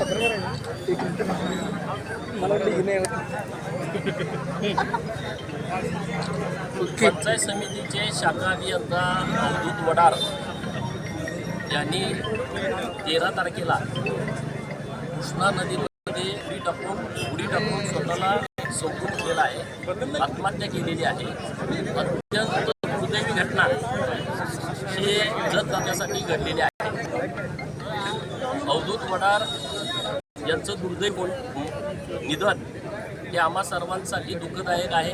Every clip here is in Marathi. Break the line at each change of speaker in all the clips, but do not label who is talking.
पत्रकार आहे एक मिनिट मला वाटलं नाही
पंचायत समितीचे शाखा अभियंता अवधूत वडार यांनी तेरा तारखेला कृष्णा नदीमध्ये उडी टाकून उडी टाकून स्वतःला सोपून केलेला आहे. आत्महत्या केलेली आहे. अत्यंत दुर्दैवी घटना हे जत जाण्यासाठी घडलेली आहे. अवधूत वडार यांचं दुर्दैव निधन हे आम्हा सर्वांसाठी दुःखदायक आहे.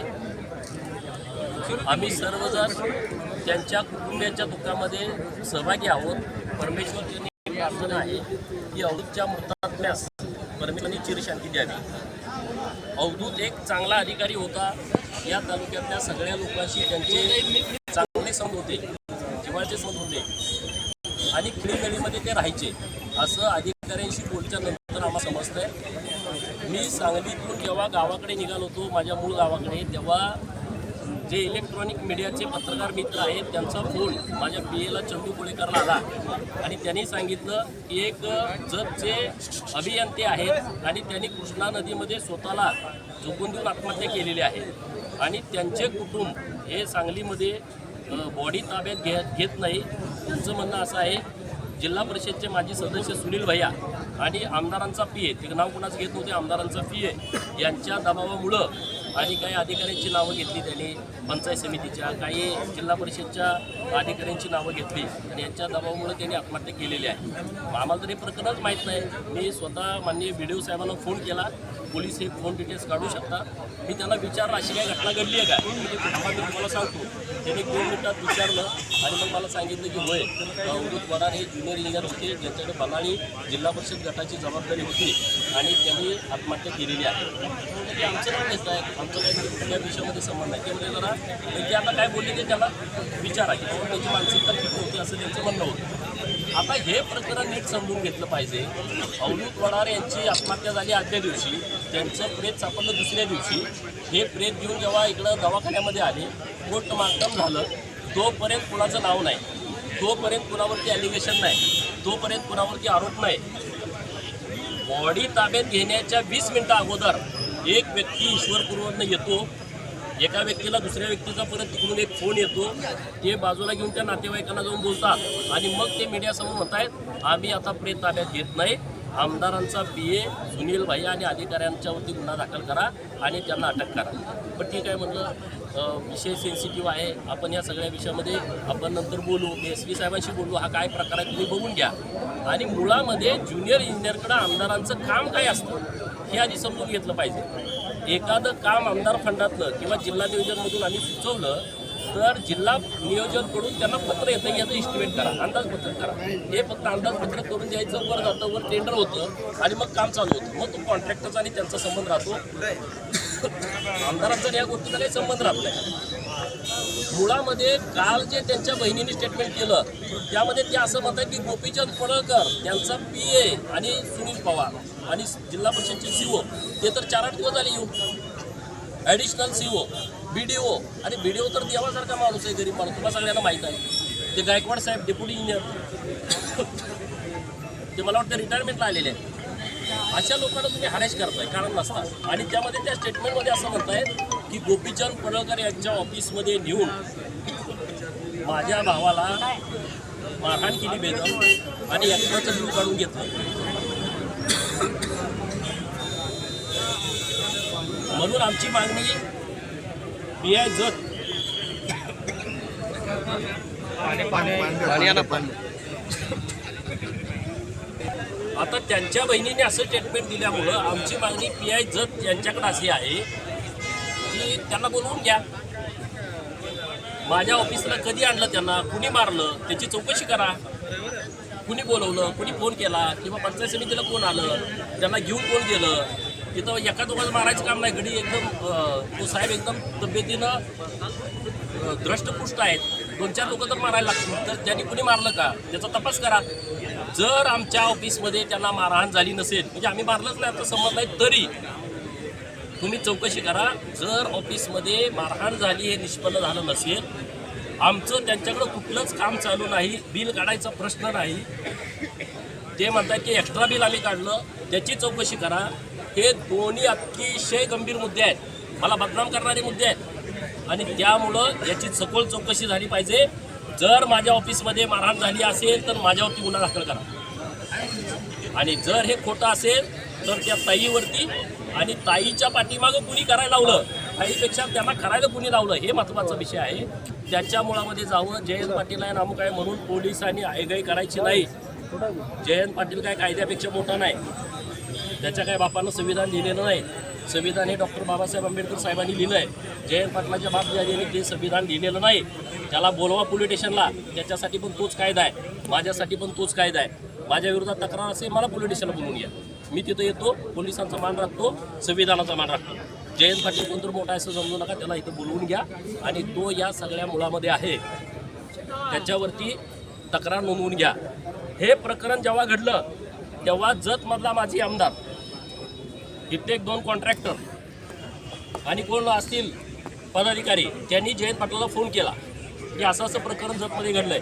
आम्ही सर्वजण त्यांच्या कुटुंबियांच्या दुःखामध्ये सहभागी आहोत. परमेश्वरची प्रार्थना आहे की अवधूतच्या मृतात्म्यास परमेश्वरांनी चिरशांती द्यावी. अवधूत एक चांगला अधिकारी होता. या तालुक्यातल्या सगळ्या लोकांशी त्यांचे चांगले संबंध होते जिव्हाळ्याचे संबंध होते. आणि खेळीगळीमध्ये ते राहायचे. असं अधिकाऱ्यांशी बोलच्या नंतर आम्हाला समजतंय. मी सांगलीतून जेव्हा गावाकडे निघालो होतो माझ्या मूळ गावाकडे तेव्हा जे इलेक्ट्रॉनिक मीडियाचे पत्रकार मित्र आहेत त्यांचा फोन माझ्या पी एला चंदू कोळेकरला आला. आणि त्यांनी सांगितलं की एक जतचे अभियंते आहेत आणि त्यांनी कृष्णा नदीमध्ये स्वतःला झोपून देऊन आत्महत्या केलेली आहे. आणि त्यांचे कुटुंब हे सांगलीमध्ये बॉडी ताब्यात घे घेत नाही. त्यांचं म्हणणं असं आहे जिल्हा परिषदचे माजी सदस्य सुनील भैया आणि आमदारांचा पी ए ते नाव कुणाचं घेत नव्हते आमदारांचा पी ए यांच्या दबावामुळं आणि काही अधिकाऱ्यांची नावं घेतली त्यांनी पंचायत समितीच्या काही जिल्हा परिषदच्या अधिकाऱ्यांची नावं घेतली. आणि यांच्या दबावामुळे त्यांनी आत्महत्या केलेली आहे. आम्हाला तर हे प्रकरणच माहीत नाही. मी स्वतः माननीय बी डी ओ साहेबांना फोन केला. पोलीस हे फोन डिटेल्स काढू शकता. मी त्यांना विचारलं अशी काही घटना घडली आहे का? म्हणजे ते मी तुम्हाला सांगतो. त्यांनी दोन मिनिटात विचारलं आणि मग मला सांगितलं की होय अवधूत वडार हे ज्युनियर इंजिनियर होते. ज्यांच्याकडे बलाळी जिल्हा परिषद गटाची जबाबदारी होती आणि त्यांनी आत्महत्या केलेली आहे. आमचं नाव घेत आहे आमचं काही कुठल्या विषयामध्ये संबंध आहे. त्यामुळे जरा ते आता काय बोलले ते त्याला विचार आहे किंवा त्याची मानसिकता ठीक होती असं त्यांचं म्हणणं होतं. आता हे प्रकरण नीट समजून घेतलं पाहिजे. अवधूत वडार यांची आत्महत्या झाली आदल्या दिवशी. त्यांचं प्रेत सापडलं दुसऱ्या दिवशी. हे प्रेत घेऊन जेव्हा इकडं दवाखान्यामध्ये आले पोस्टमार्टम झालं. तोपर्यंत कुणाचं नाव नाही. तोपर्यंत कुणावरती ॲलिगेशन नाही. तोपर्यंत कुणावरती आरोप नाही. बॉडी ताब्यात घेण्याच्या वीस मिनटं अगोदर एक व्यक्ती ईश्वरपूर्वनं येतो एका व्यक्तीला दुसऱ्या व्यक्तीचा परत तिकडून एक फोन येतो ते बाजूला घेऊन त्या नातेवाईकांना जाऊन बोलतात. आणि मग ते मीडियासमोर म्हणतायत आम्ही आता प्रेत ताब्यात घेत नाही. आमदारांचा पी ए सुनील भैया आणि अधिकाऱ्यांच्यावरती गुन्हा दाखल करा आणि त्यांना अटक करा. पण ठीक आहे म्हणलं विषय सेन्सिटिव्ह आहे. आपण या सगळ्या विषयामध्ये आपण नंतर बोलू. एस पी साहेबांशी बोलू. हा काय प्रकार आहे तुम्ही बघून घ्या. आणि मुळामध्ये ज्युनियर इंजिनियरकडं आमदारांचं काम काय असतं? हे आधी समजून घेतलं पाहिजे. एखादं काम आमदार फंडातलं किंवा जिल्हा नियोजनमधून आम्ही सुचवलं तर जिल्हा नियोजनकडून त्यांना पत्र येतं याचं इस्टिमेट करा अंदाजपत्रक करा. हे फक्त अंदाजपत्रक करून द्यायचं वर जातं वर टेंडर होतं आणि मग काम चालू होतं. मग तो कॉन्ट्रॅक्टरचा आणि त्यांचा संबंध राहतो. आमदारांचा या गोष्टीचा काही संबंध राहत नाही. मुळामध्ये काल जे त्यांच्या बहिणीने स्टेटमेंट केलं त्यामध्ये ते असं म्हणतात की गोपीचंद पडळकर यांचा पी ए आणि सुनील पवार आणि जिल्हा परिषदचे सीओ ते तर चार आठ दिवस झाले येऊन. Additional C O B D O आणि बी डी ओ तर देवासारखा माणूस आहे गरीब माणूस तुम्हाला सगळ्यांना माहीत आहे. ते गायकवाड साहेब डेप्युटी इंजिनियर ते मला वाटतं रिटायरमेंटला आलेले आहेत. अशा लोकांना तुम्ही हॅरेश करताय कारण नसता. आणि त्यामध्ये त्या स्टेटमेंटमध्ये असं म्हणतायत की गोपीचंद पडळकर यांच्या ऑफिसमध्ये नेऊन माझ्या भावाला मारहाण केली बेदम आणि एक्स्ट्राचं जीव काढून घेतलं. म्हणून आमची मागणी पी आय जत. आता त्यांच्या बहिणीने असं स्टेटमेंट दिल्यामुळं आमची मागणी पी आय जत यांच्याकडे अशी आहे की त्यांना बोलवून घ्या. माझ्या ऑफिसला कधी आणलं त्यांना? कुणी मारलं? त्याची चौकशी करा. कुणी बोलवलं? कुणी फोन केला? किंवा पंचायत समितीला कोण आलं? त्यांना घेऊन कोण गेलं? तिथं एका दोघांना मारायचं काम नाही. घडी एकदम तो साहेब एकदम तब्येतीनं द्रष्टपुष्ट आहेत. दोन चार लोक तर मारायला लागतील. तर त्यांनी कुणी मारलं का? त्याचा तपास करा. जर आमच्या ऑफिसमध्ये त्यांना मारहाण झाली नसेल म्हणजे आम्ही मारलंच नाही आता संबंध नाही तरी तुम्ही चौकशी करा. जर ऑफिसमध्ये मारहाण झाली हे निष्पन्न झालं नसेल आमचं त्यांच्याकडं कुठलंच काम चालू नाही बिल काढायचा प्रश्न नाही. ते म्हणतात की एक्स्ट्रा बिल आम्ही काढलं त्याची चौकशी करा. हे दोन्ही अतिशय गंभीर मुद्दे आहेत. मला बदनाम करणारे मुद्दे आहेत. आणि त्यामुळं याची सखोल चौकशी झाली पाहिजे. जर माझ्या ऑफिसमध्ये मारहाण झाली असेल तर माझ्यावरती गुन्हा दाखल करा. आणि जर हे खोटं असेल तर त्या ताईवरती आणि ताईच्या पाठीमागं कुणी करायला लावलं? ताईपेक्षा त्यांना करायला कुणी लावलं? हे महत्त्वाचा विषय आहे. त्याच्या मुळामध्ये जाऊन जयंत पाटील आहे नामुक आहे म्हणून पोलिसांनी आयगाई करायची नाही. जयंत पाटील काय कायद्यापेक्षा मोठा नाही. त्याच्या काय बापानं संविधान लिहिलेलं नाही. संविधान हे डॉक्टर बाबासाहेब आंबेडकर साहेबांनी लिहिलं आहे जयंत पाटलाच्या बाप यांनी ते संविधान लिहिलेलं नाही. त्याला बोलवा पोलीस स्टेशनला. त्याच्यासाठी पण तोच कायदा आहे. माझ्यासाठी पण तोच कायदा आहे. माझ्या विरोधात तक्रार असेल मला पोलीस स्टेशनला बोलवून घ्या. मी तिथं येतो पोलिसांचा मान राखतो संविधानाचा मान राखतो. जयंत पाटील कोणतर मोठा असं समजू नका त्याला इथं बोलवून घ्या. आणि तो या सगळ्या मुळामध्ये आहे. त्याच्यावरती तक्रार नोंदवून घ्या. हे प्रकरण जेव्हा घडलं तेव्हा जतमधला माझी आमदार कित्येक दोन कॉन्ट्रॅक्टर आणि कोण असतील पदाधिकारी त्यांनी जयंत पाटीलला फोन केला. की असं असं प्रकरण जतमध्ये घडलंय.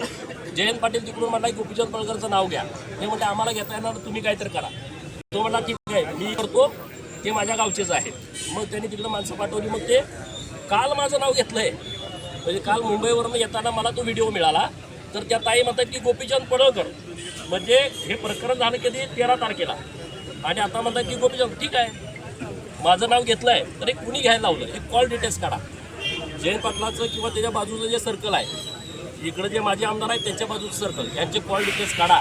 जयंत पाटील तिकडून म्हटलं की गोपीचंद पळकरचं नाव घ्या. ते म्हणजे आम्हाला घेता येणार तुम्ही काहीतरी करा. तो म्हणला ठीक आहे मी करतो. ते माझ्या गावचेच आहेत. मग त्यांनी तिकडं माणसं पाठवली. मग ते काल माझं नाव घेतलंय. म्हणजे काल मुंबईवरून येताना मला तो व्हिडिओ मिळाला. तर त्या ताई म्हणतात की गोपीचंद पडळकर. म्हणजे हे प्रकरण झालं कधी? तेरा तारखेला. आणि आता म्हणतात की गोपीचंद ठीक आहे. माझं नाव घेतलंय. तर एक कुणी घ्यायला लावलं? एक कॉल डिटेल्स काढा. जयंत पाटलाचं किंवा त्याच्या बाजूचं जे सर्कल आहे इकडे जे माझे आमदार आहेत त्यांच्या बाजूचं सर्कल यांचे कॉल डिटेल्स काढा.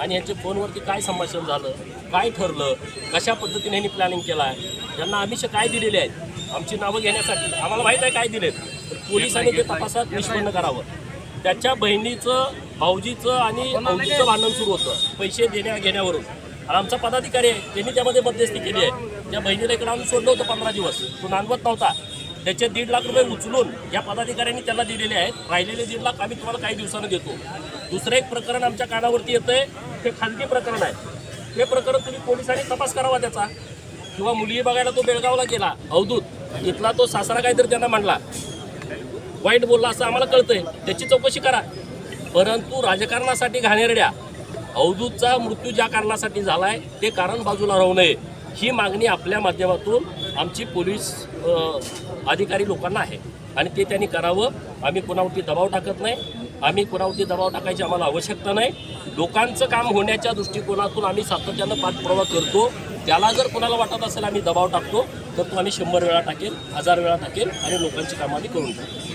आणि यांचे फोनवरती काय संभाषण झालं काय ठरलं कशा पद्धतीने यांनी प्लॅनिंग केलं आहे त्यांना आमिष काय दिलेले आहेत आमची नावं घेण्यासाठी आम्हाला माहीत आहे काय दिलेत. तर पोलिसांनी ते तपासात निष्पन्न करावं. त्याच्या बहिणीचं भाऊजीचं आणि भाऊजीचं भांडण सुरू होतं. पैसे देण्या घेण्यावरून. आणि आमचा पदाधिकारी आहे त्यांनी त्यामध्ये मध्यस्थी केली आहे. त्या बहिणीला इकडे आणून सोडलं होतं पंधरा दिवस. तो नांदवत नव्हता. त्याचे दीड लाख रुपये उचलून या पदाधिकाऱ्यांनी त्याला दिलेले आहेत. राहिलेले दीड लाख आम्ही तुम्हाला काही दिवसानं देतो. दुसरं एक प्रकरण आमच्या कानावरती येतंय. हे खाजगी प्रकरण आहे. हे प्रकरण तुम्ही पोलिसांनी तपास करावा त्याचा. किंवा मुलगी बघायला तो बेळगावला गेला अवधूत. इथला तो सासरा काहीतरी त्यांना मांडला वाईट बोलला असं आम्हाला कळतंय. त्याची चौकशी करा. परंतु राजकारणासाठी घाणेरड्या अवधूतचा मृत्यू ज्या कारणासाठी झाला आहे ते कारण बाजूला राहू नये. ही मागणी आपल्या माध्यमातून आमची पोलीस अधिकारी लोकांना आहे. आणि ते त्यांनी करावं. आम्ही कोणावरती दबाव टाकत नाही. आम्ही कुणावरती दबाव टाकायची आम्हाला आवश्यकता नाही. लोकांचं काम होण्याच्या दृष्टिकोनातून आम्ही सातत्यानं पाठपुरावा करतो. त्याला जर कोणाला वाटत असेल आम्ही दबाव टाकतो तर तो आम्ही शंभर वेळा टाकेल हजार वेळा टाकेल आणि लोकांची कामं आम्ही करून टाकतो